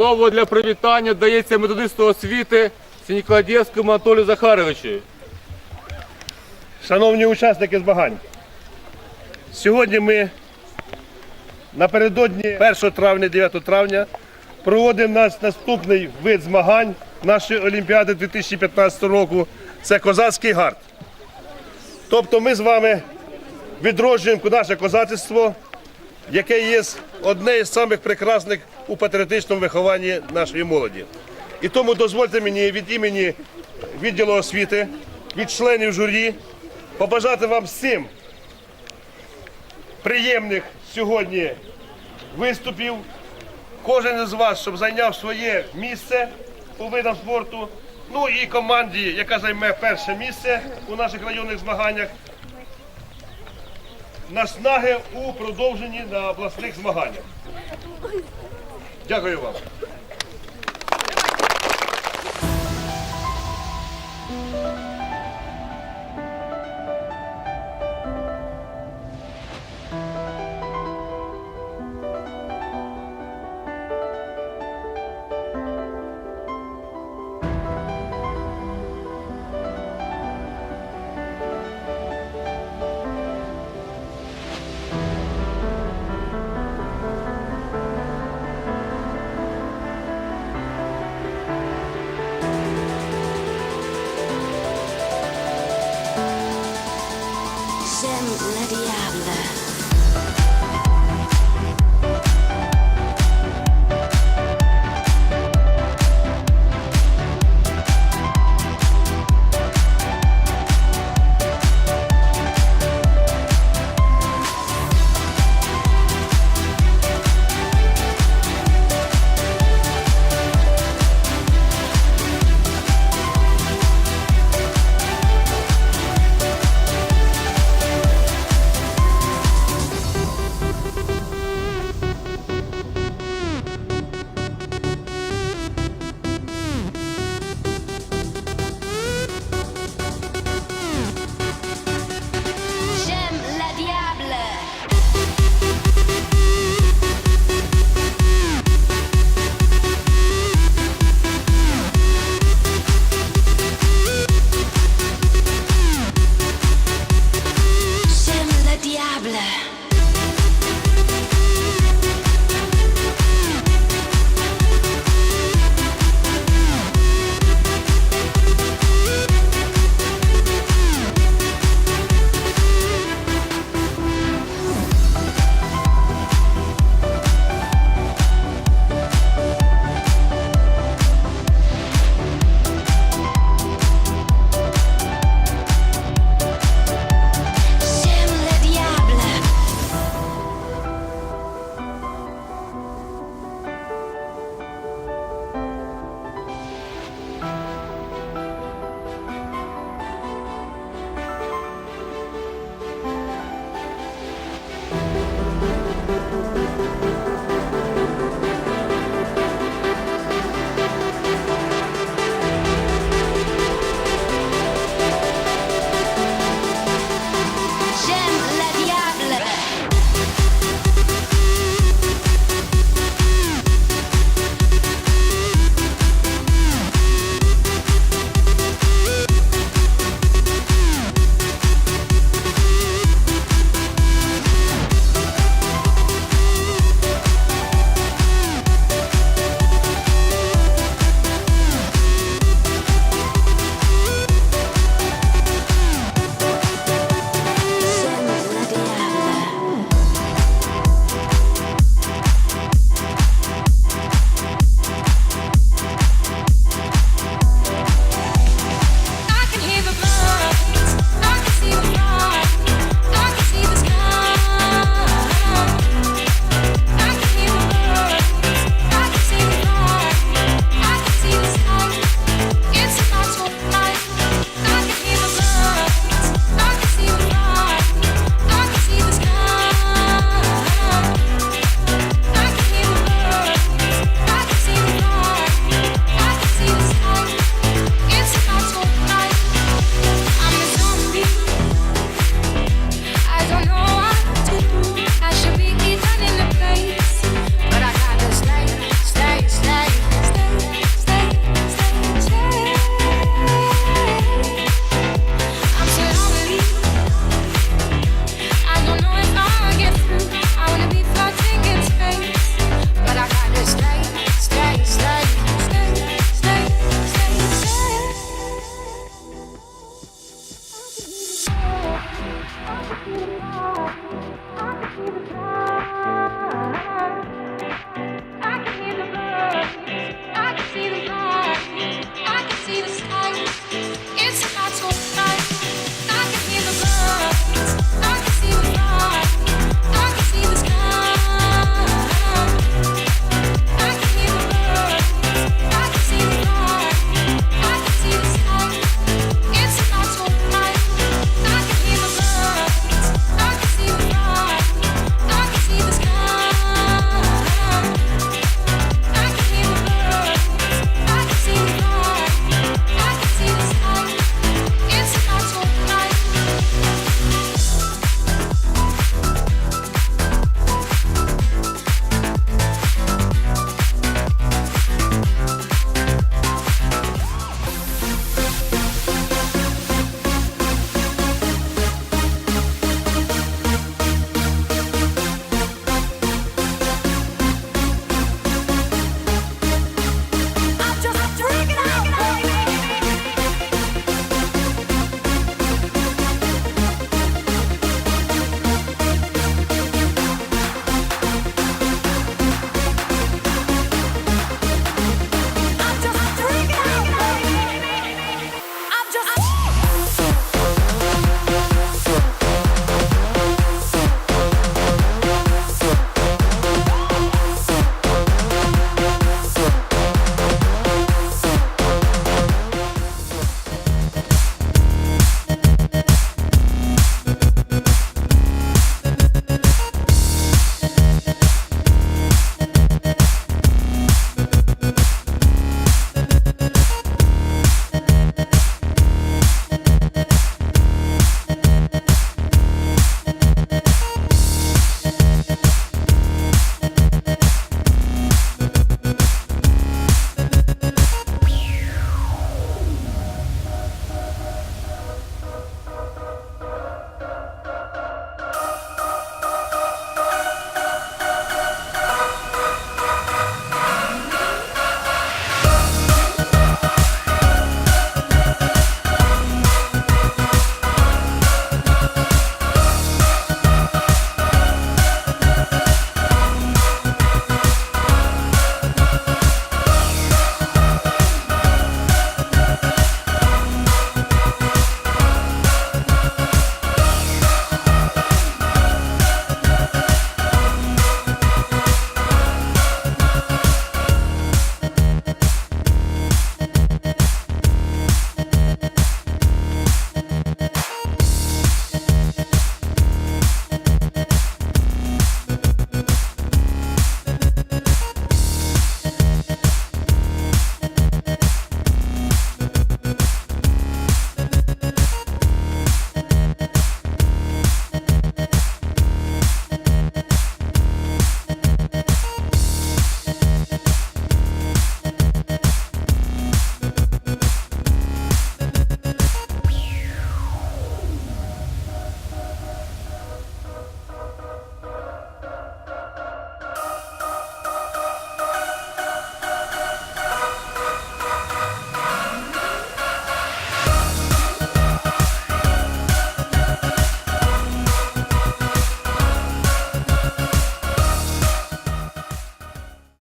Слово для привітання дається методисту освіти Сінікладєвському Анатолію Захаровичу. Шановні учасники змагань, сьогодні ми напередодні 1 травня, 9 травня проводимо наш наступний вид змагань нашої Олімпіади 2015 року. Це козацький гард. Тобто ми з вами відроджуємо наше козацтво, яке є одне із самих прекрасних у патріотичному вихованні нашої молоді. І тому дозвольте мені від імені відділу освіти, від членів журі побажати вам всім приємних сьогодні виступів. Кожен із вас, щоб зайняв своє місце по видам спорту. Ну і команді, яка займе перше місце у наших районних змаганнях. Наснаги у продовженні на обласних змаганнях. Дякую вам.